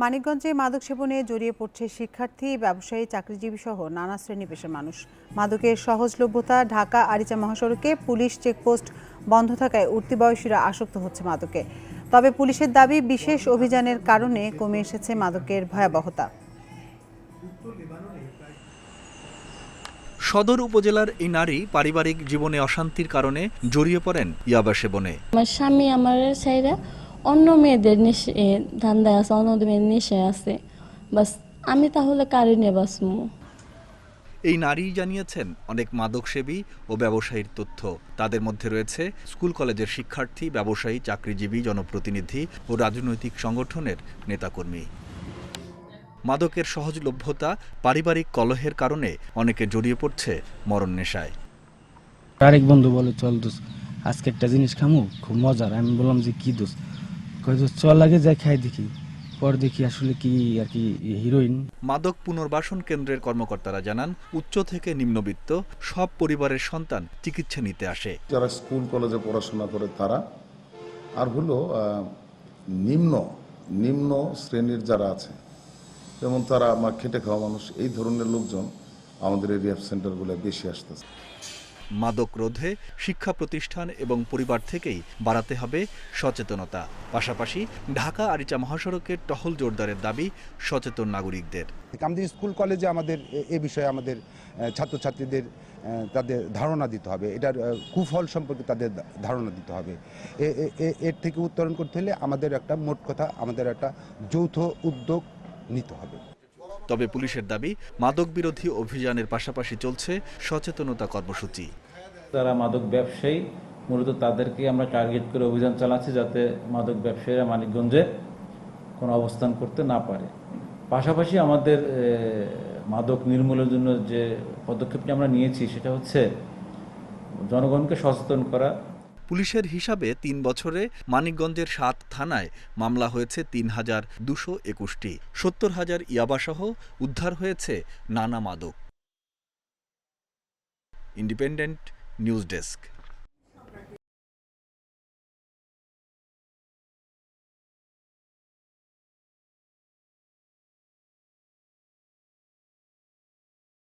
মানিকগঞ্জে মাদক সেবনে জড়িয়ে পড়ছে শিক্ষার্থী ব্যবসায়ী চাকরিজীবী সহ নানা শ্রেণি পেশার মানুষ। মাদকের সহজলভ্যতা ঢাকা আরিচা মহাসড়কে পুলিশ চেকপোস্ট বন্ধ থাকায় উঠতি বয়সীরা আসক্ত হচ্ছে মাদকে। তবে পুলিশের দাবি বিশেষ অভিযানের কারণে কমে এসেছে মাদকের ভয়াবহতা। সদর উপজেলার এই নারী পারিবারিক জীবনে অশান্তির কারণে জড়িয়ে পড়েন ইয়াবা সেবনে। আমার স্বামী আমার সাইরা অন্য মেয়েদের নেশে ধান্দায় আছে অন্য মেয়েদের নেশায় আছে। বাস আমি তাহলে কারে নিয়ে বাসমু এই নারী জানিয়েছেন অনেক মাদকসেবী ও ব্যবসায়ীর তথ্য। তাদের মধ্যে রয়েছে স্কুল কলেজের শিক্ষার্থী ব্যবসায়ী চাকরিজীবী জনপ্রতিনিধি ও রাজনৈতিক সংগঠনের নেতাকর্মী। মাদকের সহজলভ্যতা পারিবারিক কলহের কারণে অনেকে জড়িয়ে পড়ছে মরণ নেশায়। আরেক বন্ধু বলে চল দোস আজকে একটা জিনিস খামু খুব মজার। আমি বললাম যে কি দোস চল আগে যাই খাই দেখি। পর দেখি আসলে কি আর কি হিরোইন। মাদক পুনর্বাসন কেন্দ্রের কর্মকর্তারা জানান উচ্চ থেকে নিম্নবিত্ত সব পরিবারের সন্তান চিকিৎসা নিতে আসে। যারা স্কুল কলেজে পড়াশোনা করে তারা আর হলো নিম্ন নিম্ন শ্রেণির যারা আছে যেমন তারা আমার খেটে খাওয়া মানুষ এই ধরনের লোকজন আমাদের এই রিহাব সেন্টারগুলো বেশি আসতেছে। মাদক রোধে শিক্ষা প্রতিষ্ঠান এবং পরিবার থেকেই বাড়াতে হবে সচেতনতা। পাশাপাশি ঢাকা আরিচা মহাসড়কের টহল জোরদারের দাবি সচেতন নাগরিকদের। স্কুল, কলেজে আমাদের এ- বিষয়ে আমাদের ছাত্রছাত্রীদের তাদের ধারণা দিতে হবে। এটার কুফল সম্পর্কে তাদের ধারণা দিতে হবে। এর থেকে উত্তরণ করতে হলে আমাদের একটা মোট কথা, আমাদের একটা যৌথ উদ্যোগ নিতে হবে। তবে পুলিশের দাবি মাদক বিরোধী অভিযানের পাশাপাশি চলছে সচেতনতা কর্মসূচি। যারা মাদক ব্যবসায়ী, মূলত তাদেরকে আমরা টার্গেট করে অভিযান চালাচ্ছি যাতে মাদক ব্যবসায়ীরা মানিকগঞ্জে কোনো অবস্থান করতে না পারে। পাশাপাশি আমাদের মাদক নির্মূলের জন্য যে পদক্ষেপটি আমরা নিয়েছি, সেটা হচ্ছে জনগণকে সচেতন করা পুলিশের হিসাবে তিন বছরে মানিকগঞ্জের সাত থানায় মামলা হয়েছে তিন হাজার দুশো একুশটি। সত্তর হাজার ইয়াবাসহ উদ্ধার হয়েছে নানা মাদক। Independent news desk.